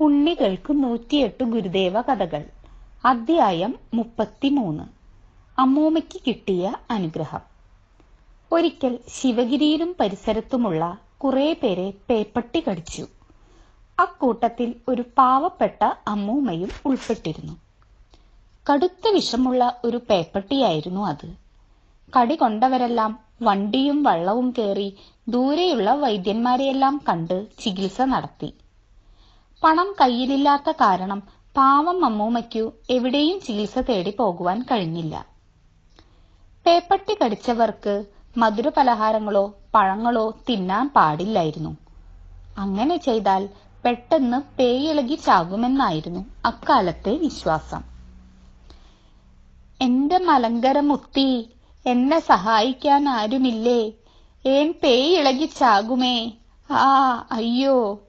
ഉണ്ണികൾക്ക് നൂറ്റിയെട്ട് ഗുരുദേവ കഥകൾ. അധ്യായം മുപ്പത്തിമൂന്ന്. അമ്മൂമ്മയ്ക്ക് കിട്ടിയ അനുഗ്രഹം. ഒരിക്കൽ ശിവഗിരിയിലും പരിസരത്തുമുള്ള കുറെ പേരെ പേപ്പട്ടി കടിച്ചു. അക്കൂട്ടത്തിൽ ഒരു പാവപ്പെട്ട അമ്മൂമ്മയും ഉൾപ്പെട്ടിരുന്നു. കടുത്ത വിഷമുള്ള ഒരു പേപ്പട്ടിയായിരുന്നു അത്. കടി കൊണ്ടവരെല്ലാം വണ്ടിയും വള്ളവും കയറി ദൂരെയുള്ള വൈദ്യന്മാരെയെല്ലാം കണ്ട് ചികിത്സ നടത്തി. പണം കയ്യിലില്ലാത്ത കാരണം പാവം അമ്മൂമ്മയ്ക്കു എവിടെയും ചികിത്സ തേടി പോകുവാൻ കഴിഞ്ഞില്ല. പേപ്പട്ടി കടിച്ചവർക്ക് മധുരപലഹാരങ്ങളോ പഴങ്ങളോ തിന്നാൻ പാടില്ലായിരുന്നു. അങ്ങനെ ചെയ്താൽ പെട്ടെന്ന് പേയിളകി ചാകുമെന്നായിരുന്നു അക്കാലത്തെ വിശ്വാസം. എന്റെ മലങ്കര മുത്തി എന്നെ സഹായിക്കാൻ ആരുമില്ലേ? ഏൻ പേയിളകി ചാകുമേ? ആ അയ്യോ.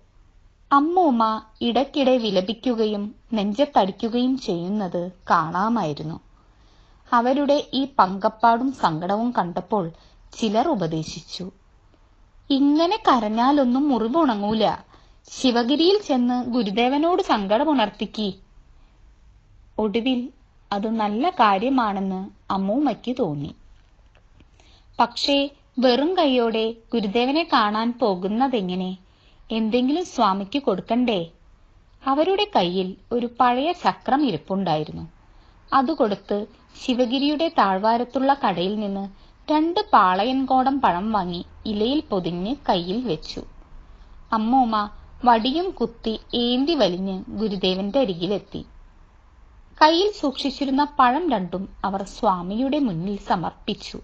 അമ്മൂമ്മ ഇടയ്ക്കിടെ വിലപിക്കുകയും നെഞ്ചത്തടിക്കുകയും ചെയ്യുന്നത് കാണാമായിരുന്നു. അവരുടെ ഈ പങ്കപ്പാടും സങ്കടവും കണ്ടപ്പോൾ ചിലർ ഉപദേശിച്ചു. ഇങ്ങനെ കരഞ്ഞാലൊന്നും മുറിവുണങ്ങൂല. ശിവഗിരിയിൽ ചെന്ന് ഗുരുദേവനോട് സങ്കടമുണർത്തിക്കി. ഒടുവിൽ അത് നല്ല കാര്യമാണെന്ന് അമ്മൂമ്മയ്ക്ക് തോന്നി. പക്ഷേ വെറും കൈയോടെ ഗുരുദേവനെ കാണാൻ പോകുന്നതെങ്ങനെ? എന്തെങ്കിലും സ്വാമിക്ക് കൊടുക്കണ്ടേ? അവരുടെ കയ്യിൽ ഒരു പഴയ ചക്രം ഇരിപ്പുണ്ടായിരുന്നു. അത് കൊടുത്ത് ശിവഗിരിയുടെ താഴ്വാരത്തുള്ള കടയിൽ നിന്ന് രണ്ട് പാളയൻകോടം പഴം വാങ്ങി ഇലയിൽ പൊതിഞ്ഞ് കയ്യിൽ വെച്ചു. അമ്മൂമ്മ വടിയും കുത്തി ഏന്തി വലിഞ്ഞ് ഗുരുദേവന്റെ അരികിലെത്തി. കയ്യിൽ സൂക്ഷിച്ചിരുന്ന പഴം രണ്ടും അവർ സ്വാമിയുടെ മുന്നിൽ സമർപ്പിച്ചു.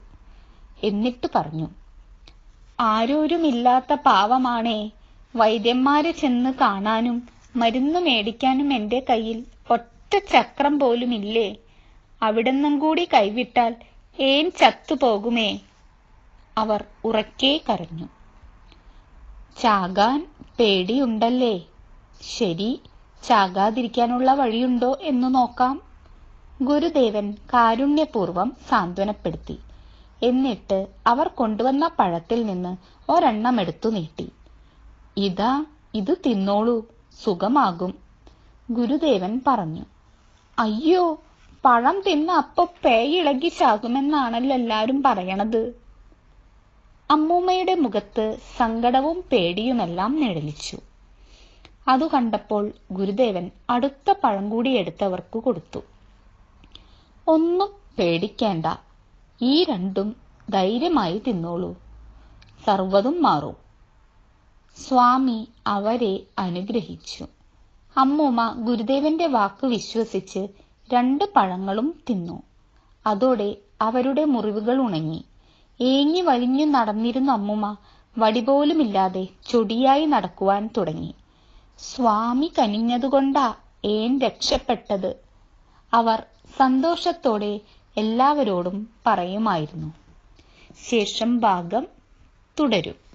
എന്നിട്ട് പറഞ്ഞു ആരോരുമില്ലാത്ത പാവമാണേ വൈദ്യന്മാരെ ചെന്ന് കാണാനും മരുന്ന് മേടിക്കാനും എന്റെ കയ്യിൽ ഒറ്റ ചക്രം പോലുമില്ലേ? അവിടെന്നും കൂടി കൈവിട്ടാൽ ഏൻ ചത്തുപോകുമേ അവർ ഉറക്കെ കരഞ്ഞു. ചാകാൻ പേടിയുണ്ടല്ലേ? ശരി ചാകാതിരിക്കാനുള്ള വഴിയുണ്ടോ എന്ന് നോക്കാം. ഗുരുദേവൻ കാരുണ്യപൂർവം സാന്ത്വനപ്പെടുത്തി. എന്നിട്ട് അവർ കൊണ്ടുവന്ന പഴത്തിൽ നിന്ന് ഒരെണ്ണം എടുത്തു നീട്ടി. ഇതാ ഇത് തിന്നോളൂ സുഖമാകും. ഗുരുദേവൻ പറഞ്ഞു അയ്യോ പഴം തിന്ന അപ്പൊ പേയിളകി ചാകുമെന്നാണല്ലോ എല്ലാരും പറയണത്. അമ്മൂമ്മയുടെ മുഖത്ത് സങ്കടവും പേടിയുമെല്ലാം നിഴലിച്ചു. അതു കണ്ടപ്പോൾ ഗുരുദേവൻ അടുത്ത പഴം കൂടി എടുത്തവർക്ക് കൊടുത്തു. ഒന്നും പേടിക്കേണ്ട ഈ രണ്ടും ധൈര്യമായി തിന്നോളൂ. സർവതും മാറും. സ്വാമി അവരെ അനുഗ്രഹിച്ചു. അമ്മൂമ്മ ഗുരുദേവന്റെ വാക്ക് വിശ്വസിച്ച് രണ്ട് പഴങ്ങളും തിന്നു. അതോടെ അവരുടെ മുറിവുകൾ ഉണങ്ങി. ഏങ്ങി വലിഞ്ഞു നടന്നിരുന്ന അമ്മുമ്മ വടിപോലുമില്ലാതെ ചൊടിയായി നടക്കുവാൻ തുടങ്ങി. സ്വാമി കനിഞ്ഞതുകൊണ്ടാ ഏൻ രക്ഷപ്പെട്ടത്? അവർ സന്തോഷത്തോടെ എല്ലാവരോടും പറയുമായിരുന്നു. ശേഷം ഭാഗം തുടരും.